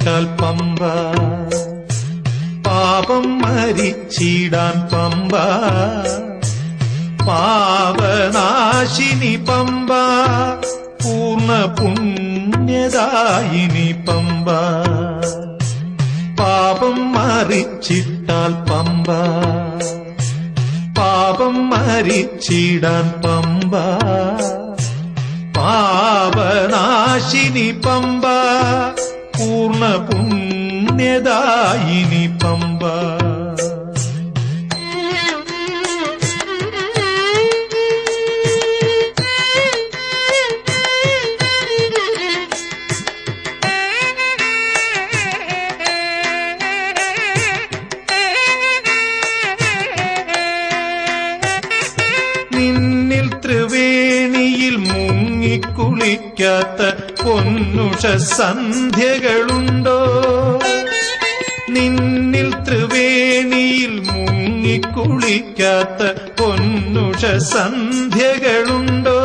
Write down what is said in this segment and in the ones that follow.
മരിച്ചിട്ടാൽ പമ്പ. പാപം മരിച്ചിടാൻ പമ്പ. പാപനാശിനി പമ്പ. പൂർണ പുണ്യദായിനി പമ്പ. പാപം മറിച്ചിട്ടാൽ പമ്പ. പാപം മരിച്ചിടാൻ പമ്പ. പാപനാശിനി പമ്പ. പൂർണ പുണ്യദായിനി പമ്പ. നിന്നിൽ ത്രിവേണിയിൽ മുങ്ങിക്കുളിക്കാത്ത പൊന്നുഷ സന്ധ്യകളുണ്ടോ? നിന്നിൽ ത്രിവേണിയിൽ മുങ്ങിക്കുളിക്കാത്ത പൊന്നുഷ സന്ധ്യകളുണ്ടോ?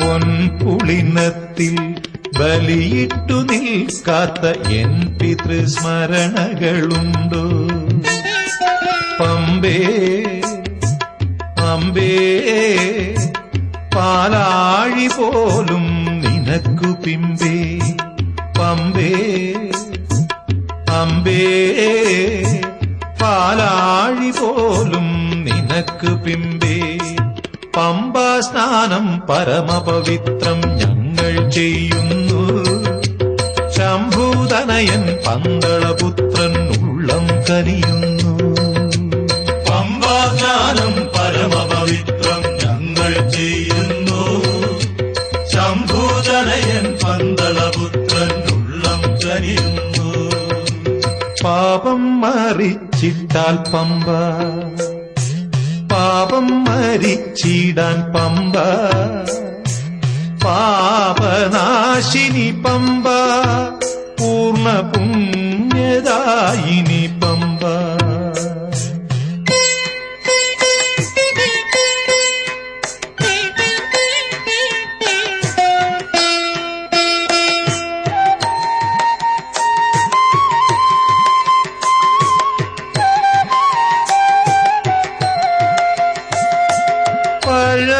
പൊൻപുളിനത്തിൽ ബലിയിട്ടു നിൽക്കാത്ത എൻ പിതൃസ്മരണകളുണ്ടോ? പമ്പേ അമ്പേ പാലാഴി പോലും നിനക്കു പിമ്പേ. പമ്പേ അമ്പേ പാലാഴി പോലും നിനക്കു പിമ്പേ. പമ്പാ സ്നാനം പരമപവിത്രം ഞങ്ങൾ ചെയ്യുന്നു. ശംഭൂതനയൻ പന്തളപുത്രൻ ഉള്ളം കനിയുന്നു. കനിയുന്നു പാപം മറിച്ചിട്ടാൽ പമ്പ. പാപം മരിച്ചിടാൻ പമ്പ. പാപനാശിനി പമ്പ. പൂർണ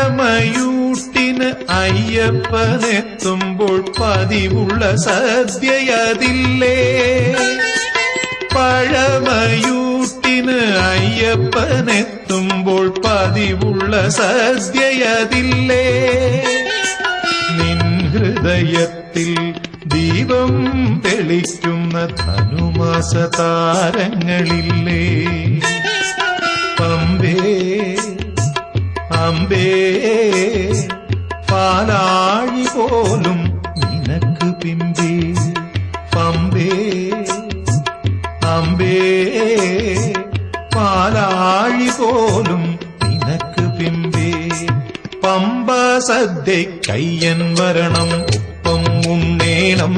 പഴമയൂട്ടിന് അയ്യപ്പനെത്തുമ്പോൾ പതിവുള്ള സദ്യയതില്ലേ? പഴമയൂട്ടിന് അയ്യപ്പനെത്തുമ്പോൾ പതിവുള്ള സദ്യയതില്ലേ? നിൻ ഹൃദയത്തിൽ ദീപം തെളിക്കുന്ന ധനുമാസ താരങ്ങളില്ലേ? പമ്പേ അമ്പേ പാലാഴി പോലും നിനക്ക് പിമ്പേ പമ്പേ അമ്പേ പാലാഴി പോലും നിനക്ക് പിമ്പേ പമ്പ സദ്യ കയ്യൻ വരണം ഒപ്പം ഉണ്ണേണം